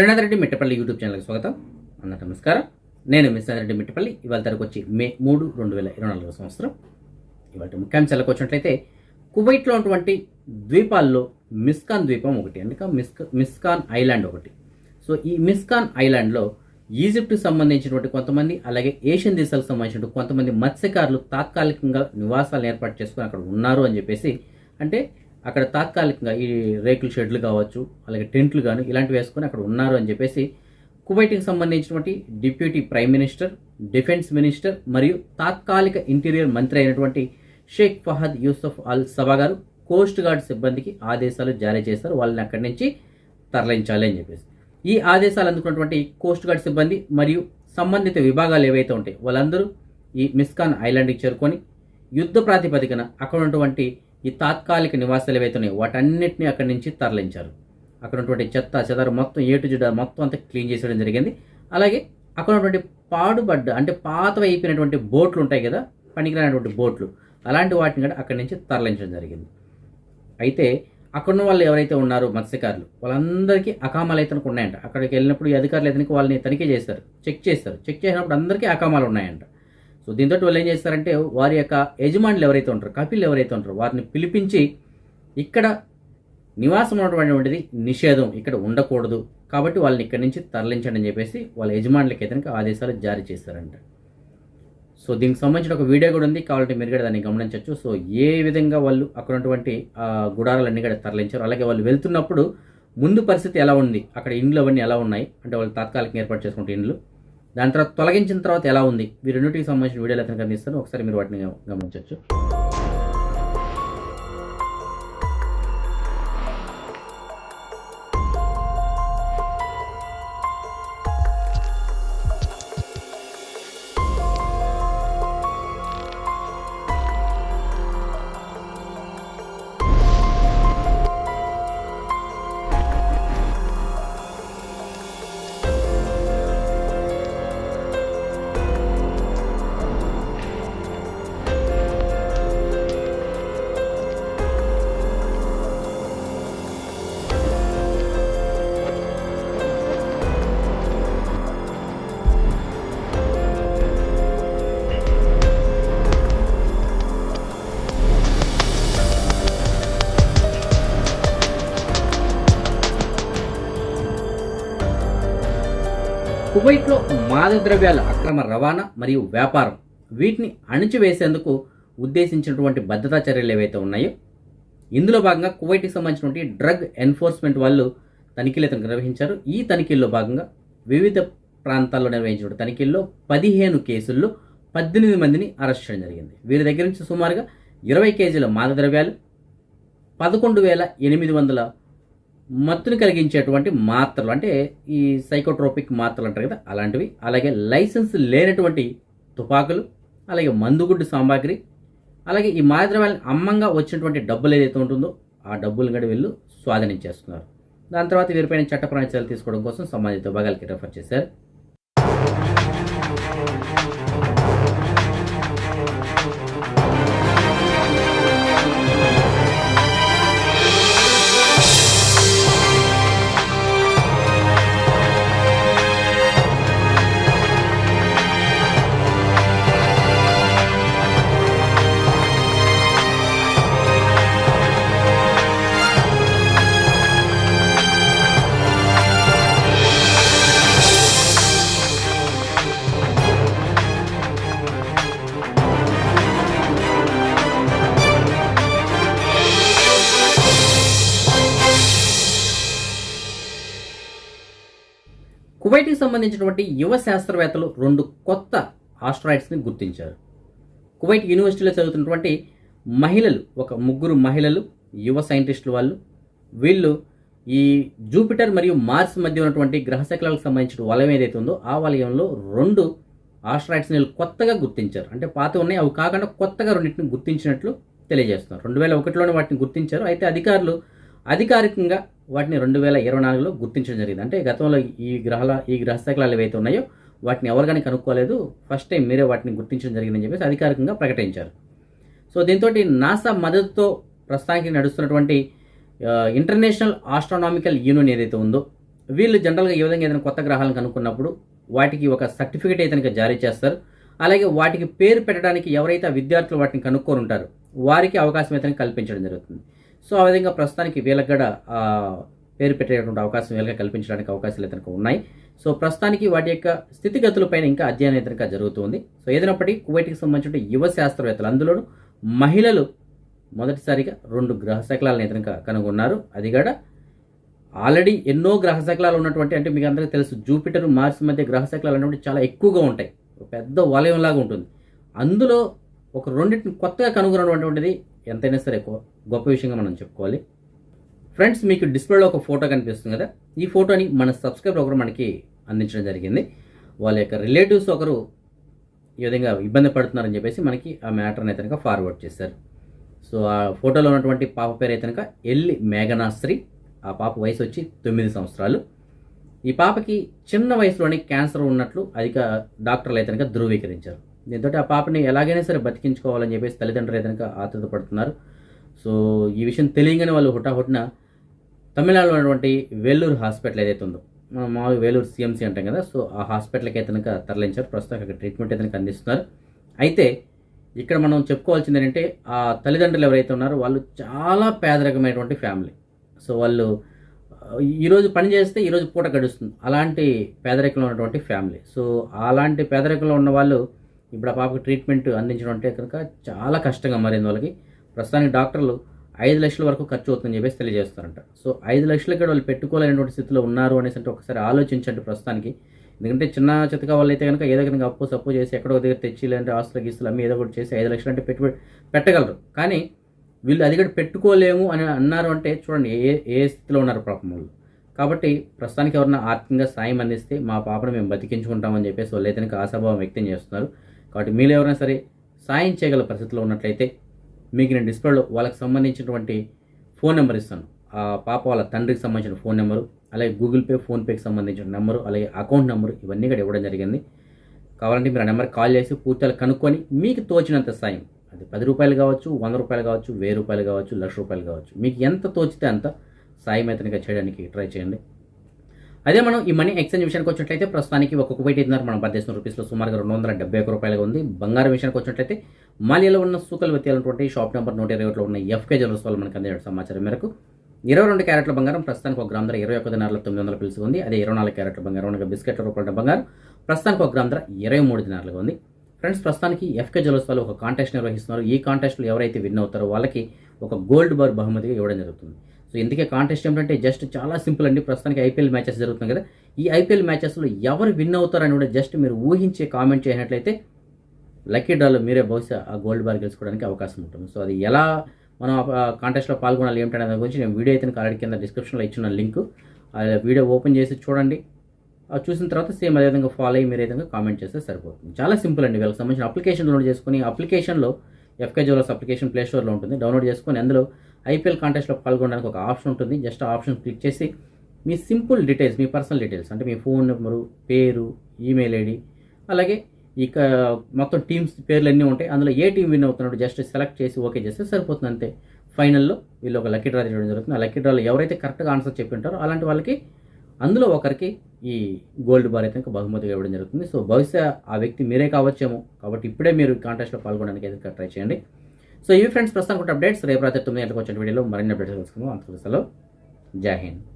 Srinath Reddy Mittapalli YouTube ఛానల్కి స్వాగతం. అందరికీ నమస్కారం. నేను మిస్ రెడ్డి మిట్టపల్లి. ఇవాళ తరకు వచ్చి మే మూడు రెండు వేల ఇరవై నాలుగో సంవత్సరం. ఇవాళ ముఖ్యాంశాలకు వచ్చినట్లయితే కువైట్లో ఉన్నటువంటి ద్వీపాల్లో మిస్కాన్ ద్వీపం ఒకటి అందుక మిస్క మిస్కాన్ ఐలాండ్ ఒకటి. సో ఈ మిస్కాన్ ఐలాండ్లో ఈజిప్ట్కి సంబంధించినటువంటి కొంతమంది అలాగే ఏషియన్ దేశాలకు సంబంధించినటువంటి కొంతమంది మత్స్యకారులు తాత్కాలికంగా నివాసాలను ఏర్పాటు చేసుకుని అక్కడ ఉన్నారు అని చెప్పేసి అంటే అక్కడ తాత్కాలికంగా ఈ రేకుల షెడ్లు కావచ్చు అలాగే టెంట్లు కానీ ఇలాంటివి వేసుకొని అక్కడ ఉన్నారు అని చెప్పేసి కువైట్కి సంబంధించినటువంటి deputy prime minister defence minister మరియు తాత్కాలిక ఇంటీరియర్ మంత్రి అయినటువంటి షేక్ ఫహద్ యూసఫ్ అల్ సబా గారు కోస్ట్ గార్డ్ సిబ్బందికి ఆదేశాలు జారీ చేశారు. వాళ్ళని అక్కడి నుంచి తరలించాలి అని చెప్పేసి. ఈ ఆదేశాలు అందుకున్నటువంటి కోస్ట్ గార్డ్ సిబ్బంది మరియు సంబంధిత విభాగాలు ఏవైతే ఉంటాయి వాళ్ళందరూ ఈ మిస్కాన్ ఐలాండ్కి చేరుకొని యుద్ధ ప్రాతిపదికన అక్కడ ఉన్నటువంటి ఈ తాత్కాలిక నివాసాలు ఏవైతున్నాయి వాటన్నిటిని అక్కడి నుంచి తరలించారు. అక్కడ ఉన్నటువంటి చెత్త చెదారు మొత్తం ఏటు జిడ మొత్తం అంతా క్లీన్ చేసేయడం జరిగింది. అలాగే అక్కడ ఉన్నటువంటి పాడుబడ్డ అంటే పాతవి అయిపోయినటువంటి బోట్లు ఉంటాయి కదా పనికిరానటువంటి బోట్లు అలాంటి వాటిని కూడా అక్కడి నుంచి తరలించడం జరిగింది. అయితే అక్కడ ఉన్న వాళ్ళు ఎవరైతే ఉన్నారో మత్స్యకారులు వాళ్ళందరికీ అకామాలు అయితే ఉన్నాయంట. అక్కడికి వెళ్ళినప్పుడు ఈ అధికారులు అయితే వాళ్ళని తనిఖీ చేస్తారు చెక్ చేస్తారు చెక్ చేసినప్పుడు అందరికీ అకామాలు ఉన్నాయంట. సో దీంతో వాళ్ళు ఏం చేస్తారంటే వారి యొక్క యజమానులు ఎవరైతే ఉంటారో కపిల్ ఎవరైతే ఉంటారో వారిని పిలిపించి ఇక్కడ నివాసం ఉన్నటువంటిది నిషేధం ఇక్కడ ఉండకూడదు. కాబట్టి వాళ్ళని ఇక్కడి నుంచి తరలించండి అని చెప్పేసి వాళ్ళ యజమానులకి అయితే ఆదేశాలు జారీ చేశారంట. సో దీనికి సంబంధించిన ఒక వీడియో కూడా ఉంది కావాలంటే మీరు కూడా దాన్ని గమనించవచ్చు. సో ఏ విధంగా వాళ్ళు అక్కడ ఉన్నటువంటి గుడారాలన్నీ కూడా తరలించారు అలాగే వాళ్ళు వెళ్తున్నప్పుడు ముందు పరిస్థితి ఎలా ఉంది అక్కడ ఇండ్లు అవన్నీ ఎలా ఉన్నాయి అంటే వాళ్ళు తాత్కాలికంగా ఏర్పాటు చేసుకుంటే ఇండ్లు? దాని తర్వాత తొలగించిన తర్వాత ఎలా ఉంది? ఈ రెండింటికి సంబంధించిన వీడియోలు అయితే కనిపిస్తాను ఒకసారి మీరు వాటిని గమనించవచ్చు కువైట్లో మాద ద్రవ్యాల అక్రమ రవాణా మరియు వ్యాపారం వీటిని అణిచివేసేందుకు ఉద్దేశించినటువంటి భద్రతా చర్యలు ఏవైతే ఉన్నాయో ఇందులో భాగంగా కువైట్కి సంబంధించినటువంటి డ్రగ్ ఎన్ఫోర్స్మెంట్ వాళ్ళు తనిఖీలు అయితే నిర్వహించారు. ఈ తనిఖీల్లో భాగంగా వివిధ ప్రాంతాల్లో నిర్వహించిన తనిఖీల్లో పదిహేను కేసుల్లో పద్దెనిమిది మందిని అరెస్ట్ చేయడం జరిగింది. వీరి దగ్గర నుంచి సుమారుగా ఇరవై కేజీల మాదక ద్రవ్యాలు పదకొండు వేల ఎనిమిది వందల మత్తుని కలిగించేటువంటి మాత్రలు అంటే ఈ సైకోట్రోపిక్ మాత్రలు అంటారు కదా అలాంటివి. అలాగే లైసెన్స్ లేనటువంటి తుపాకులు అలాగే మందుగుడ్డు సామాగ్రి అలాగే ఈ మాద్రవాళ్ళని అమ్మంగా వచ్చినటువంటి డబ్బులు ఏదైతే ఉంటుందో ఆ డబ్బులు కూడా వీళ్ళు స్వాధీనం చేస్తున్నారు. దాని తర్వాత వీరిపైన చట్టపరమైన చర్యలు తీసుకోవడం కోసం సంబంధిత విభాగాలకి రెఫర్ చేశారు. కువైట్కి సంబంధించినటువంటి యువ శాస్త్రవేత్తలు రెండు కొత్త ఆస్ట్రాయిడ్స్ని గుర్తించారు. కువైట్ యూనివర్సిటీలో చదువుతున్నటువంటి మహిళలు ఒక ముగ్గురు మహిళలు యువ సైంటిస్టులు వాళ్ళు వీళ్ళు ఈ జూపిటర్ మరియు మార్స్ మధ్య ఉన్నటువంటి గ్రహశకలాలకు సంబంధించిన వలయం ఏదైతే ఉందో ఆ వలయంలో రెండు ఆస్ట్రాయిడ్స్ని వీళ్ళు కొత్తగా గుర్తించారు. అంటే పాత ఉన్నాయి అవి కాకుండా కొత్తగా రెండింటిని గుర్తించినట్లు తెలియజేస్తున్నారు. రెండు వేల ఒకటిలోనే వాటిని గుర్తించారు. అయితే అధికారులు అధికారికంగా వాటిని రెండు వేల ఇరవై నాలుగులో గుర్తించడం జరిగింది. అంటే గతంలో ఈ గ్రహాల ఈ గ్రహశకలాలు ఏవైతే ఉన్నాయో వాటిని ఎవరు కానీ కనుక్కోలేదు. ఫస్ట్ టైం మీరే వాటిని గుర్తించడం జరిగిందని చెప్పేసి అధికారికంగా ప్రకటించారు. సో దీంతో నాసా మద్దతుతో ప్రస్తుతానికి నడుస్తున్నటువంటి ఇంటర్నేషనల్ ఆస్ట్రానామికల్ యూనియన్ ఏదైతే ఉందో వీళ్ళు జనరల్గా ఈ విధంగా ఏదైనా కొత్త గ్రహాలను కనుక్కున్నప్పుడు వాటికి ఒక సర్టిఫికేట్ అయితే జారీ చేస్తారు. అలాగే వాటికి పేరు పెట్టడానికి ఎవరైతే విద్యార్థులు వాటిని కనుక్కొని ఉంటారో వారికి అవకాశం అయితే కల్పించడం జరుగుతుంది. సో ఆ విధంగా ప్రస్తుతానికి వీళ్ళకి కూడా పేరు పెట్టేటువంటి అవకాశం వీళ్ళకి కల్పించడానికి అవకాశాలు ఇతనికి ఉన్నాయి. సో ప్రస్తుతానికి వాటి యొక్క స్థితిగతులపైన ఇంకా అధ్యయనం ఇతనిక జరుగుతుంది. సో ఏదైనప్పటికీ కువైట్కి సంబంధించిన యువ శాస్త్రవేత్తలు అందులోనూ మహిళలు మొదటిసారిగా రెండు గ్రహ శకలాలను అయితే కనుగొన్నారు. అది కూడా ఆల్రెడీ ఎన్నో గ్రహ శకలాలు ఉన్నటువంటి అంటే మీకు అందరికీ తెలుసు జూపిటర్ మార్స్ మధ్య గ్రహ శకలాలు అనేవి చాలా ఎక్కువగా ఉంటాయి. ఒక పెద్ద వలయంలాగా ఉంటుంది. అందులో ఒక రెండింటిని కొత్తగా కనుగొనటువంటిది ఎంతైనా సరే గొప్ప విషయంగా మనం చెప్పుకోవాలి. ఫ్రెండ్స్ మీకు డిస్ప్లేలో ఒక ఫోటో కనిపిస్తుంది కదా? ఈ ఫోటోని మన సబ్స్క్రైబర్ ఒకరు మనకి అందించడం జరిగింది. వాళ్ళ యొక్క రిలేటివ్స్ ఒకరు ఈ విధంగా ఇబ్బంది పడుతున్నారని చెప్పేసి మనకి ఆ మ్యాటర్ని అయితే ఫార్వర్డ్ చేశారు. సో ఆ ఫోటోలో ఉన్నటువంటి పాప పేరు అయితే కనుక ఎల్లి మేఘనాశ్రీ. ఆ పాప వయసు వచ్చి తొమ్మిది సంవత్సరాలు. ఈ పాపకి చిన్న వయసులోనే క్యాన్సర్ ఉన్నట్లు అధిక డాక్టర్లు అయితే కనుక ధృవీకరించారు. దీంతో ఆ పాపని ఎలాగైనా సరే బతికించుకోవాలని చెప్పేసి తల్లిదండ్రులు అయితే కనుక ఆతృత పడుతున్నారు. సో ఈ విషయం తెలియగానే వాళ్ళు హుటాహుటిన తమిళనాడులో ఉన్నటువంటి వేలూరు హాస్పిటల్ ఏదైతే ఉందో మనం మామూలుగా వేలూరు సిఎంసి అంటాం కదా సో ఆ హాస్పిటల్కి అయితే కనుక తరలించారు. ప్రస్తుతం అక్కడ ట్రీట్మెంట్ అయితే అందిస్తున్నారు. అయితే ఇక్కడ మనం చెప్పుకోవాల్సింది ఏంటంటే ఆ తల్లిదండ్రులు ఎవరైతే ఉన్నారో వాళ్ళు చాలా పేదరికమైనటువంటి ఫ్యామిలీ. సో వాళ్ళు ఈరోజు పని చేస్తే ఈరోజు పూట గడుస్తుంది. అలాంటి పేదరికంలో ఉన్నటువంటి ఫ్యామిలీ. సో అలాంటి పేదరికంలో ఉన్న వాళ్ళు ఇప్పుడు ఆ పాపకు ట్రీట్మెంట్ అందించడం అంటే కనుక చాలా కష్టంగా మారింది వాళ్ళకి. ప్రస్తుతానికి డాక్టర్లు ఐదు లక్షల వరకు ఖర్చు అవుతుందని చెప్పేసి తెలియజేస్తారంట. సో ఐదు లక్షలకి వాళ్ళు పెట్టుకోలేనటువంటి స్థితిలో ఉన్నారు అనేసి అంటే ఒకసారి ఆలోచించండి ప్రస్తుతానికి. ఎందుకంటే చిన్న చితక వాళ్ళు అయితే కనుక ఏదో కనుక అప్పు సప్పు చేసి ఎక్కడో దగ్గర తెచ్చి లేదంటే ఆస్తులు గీస్తులు అమ్మి ఏదో ఒకటి చేసి ఐదు లక్షలు అంటే పెట్టుబడి పెట్టగలరు. కానీ వీళ్ళు అది కూడా పెట్టుకోలేము అని అన్నారు అంటే చూడండి ఏ ఏ స్థితిలో ఉన్నారు పాపం వాళ్ళు. కాబట్టి ప్రస్తుతానికి ఎవరన్నా ఆర్థికంగా సాయం అందిస్తే మా పాపను మేము బతికించుకుంటామని చెప్పేసి వాళ్ళు అయితే కనుక ఆశాభావం వ్యక్తం చేస్తున్నారు. కాబట్టి మీరు ఎవరైనా సరే సాయం చేయగల పరిస్థితిలో ఉన్నట్లయితే మీకు నేను డిస్ప్లేలో వాళ్ళకి సంబంధించినటువంటి ఫోన్ నెంబర్ ఇస్తాను. ఆ పాప వాళ్ళ తండ్రికి సంబంధించిన ఫోన్ నెంబరు అలాగే గూగుల్ పే ఫోన్పేకి సంబంధించిన నెంబరు అలాగే అకౌంట్ నెంబరు ఇవన్నీ కూడా ఇవ్వడం జరిగింది. కావాలంటే మీరు ఆ నెంబర్కి కాల్ చేసి పూర్తిగా కనుక్కొని మీకు తోచినంత సాయం. అది పది రూపాయలు కావచ్చు వంద రూపాయలు కావచ్చు వెయ్యి రూపాయలు కావచ్చు లక్ష రూపాయలు కావచ్చు. మీకు ఎంత తోచితే అంత సాయం అయితే చేయడానికి ట్రై చేయండి. అదే మనం ఈ మనీ ఎక్స్చేంజ్ విషయానికి వచ్చినట్లయితే ప్రస్తుతానికి ఒక కువైట్ ఐదున్నర మన భారతదేశం రూపీస్లో సుమారుగా రెండు వందల డెబ్బై ఒక రూపాయలుగా ఉంది. బంగారం విషయానికి వచ్చినట్లయితే మాలియాలో ఉన్న సూకలు వెత్యాలన్నటువంటి షాప్ నెంబర్ నూట ఇరవై ఒకటిలో ఉన్న ఎఫ్కే జ్యువెల్స్ వాళ్ళు మనకు అందిన సమాచారం మేరకు ఇరవై రెండు క్యారెట్ల బంగారం ప్రస్తుతానికి ఒక గ్రామ్ ధర ఇరవై ఒక దినార్ల తొమ్మిది వందల పిలుసు ఉంది. అదే ఇరవై నాలుగు క్యారెట్ల బంగారం అనగా బిస్కెట్ రూపాయల బంగారం ప్రస్తుతానికి ఒక గ్రామ్ ధర ఇరవై మూడు దినారులుగా ఉంది. ఫ్రెండ్స్ ప్రస్తుతానికి ఎఫ్కే జ్యువెల్స్ వాళ్ళు ఒక కాంటెస్ట్ నిర్వహిస్తున్నారు. ఈ కాంటెస్ట్లో ఎవరైతే విన్ అవుతారో వాళ్ళకి ఒక గోల్డ్ బార్ బహుమతిగా ఇవ్వడం జరుగుతుంది. సో ఇందుకే కాంటెస్ట్ ఏమిటంటే జస్ట్ చాలా సింపుల్ అండి. ప్రస్తుతానికి ఐపీఎల్ మ్యాచెస్ జరుగుతుంది కదా. ఈ ఐపీఎల్ మ్యాచెస్లో ఎవరు విన్ అవుతారని కూడా జస్ట్ మీరు ఊహించే కామెంట్ చేసినట్లయితే లక్కీ డ్రాలో మీరే బహుశా ఆ గోల్డ్ బార్ గెలుచుకోవడానికి అవకాశం ఉంటుంది. సో అది ఎలా మనం ఆ కాంటెస్ట్లో పాల్గొనాలి ఏమిటనే దాని గురించి నేను వీడియో అయితే ఆల్రెడీ కింద డిస్క్రిప్షన్లో ఇచ్చిన లింక్ వీడియో ఓపెన్ చేసి చూడండి. అది చూసిన తర్వాత సేమ్ అదే విధంగా ఫాలో అయ్యి మీరు విధంగా కామెంట్ చేస్తే సరిపోతుంది. చాలా సింపుల్ అండి. వీళ్ళకి సంబంధించిన అప్లికేషన్ లోడ్ చేసుకుని అప్లికేషన్లో ఎఫ్కే జ్యువెలర్స్ అప్లికేషన్ ప్లేస్టోర్లో ఉంటుంది. డౌన్లోడ్ చేసుకొని అందులో ఐపీఎల్ కాంటెస్ట్లో పాల్గొనడానికి ఒక ఆప్షన్ ఉంటుంది. జస్ట్ ఆ ఆప్షన్ క్లిక్ చేసి మీ సింపుల్ డీటెయిల్స్ మీ పర్సనల్ డీటెయిల్స్ అంటే మీ ఫోన్ నెంబరు పేరు ఈమెయిల్ ఐడి అలాగే ఇక మొత్తం టీమ్స్ పేర్లు అన్నీ ఉంటాయి. అందులో ఏ టీం విన్ అవుతున్నాడు జస్ట్ సెలెక్ట్ చేసి ఓకే చేస్తే సరిపోతుంది అంతే. ఫైనల్లో వీళ్ళు ఒక లక్కీ డ్రా చేయడం జరుగుతుంది. ఆ లక్కీ డ్రాలో ఎవరైతే కరెక్ట్గా ఆన్సర్ చెప్పి ఉంటారో అలాంటి వాళ్ళకి అందులో ఒకరికి ఈ గోల్డ్ బార్ అయితే ఇంకా బహుమతిగా ఇవ్వడం జరుగుతుంది. సో బహుశా ఆ వ్యక్తి మీరే కావచ్చేమో. కాబట్టి ఇప్పుడే మీరు కాంటాస్ట్లో పాల్గొనడానికి అయితే ట్రై చేయండి. సో ఇవి ఫ్రెండ్స్ ప్రస్తుతం అప్డేట్స్ రేపు రాత్రి తొమ్మిది గంటలకు వచ్చిన వీడియోలో మరిన్ని అప్డేట్స్ తెలుసుకుందాం. అంతకు సెలవు. జై హింద్.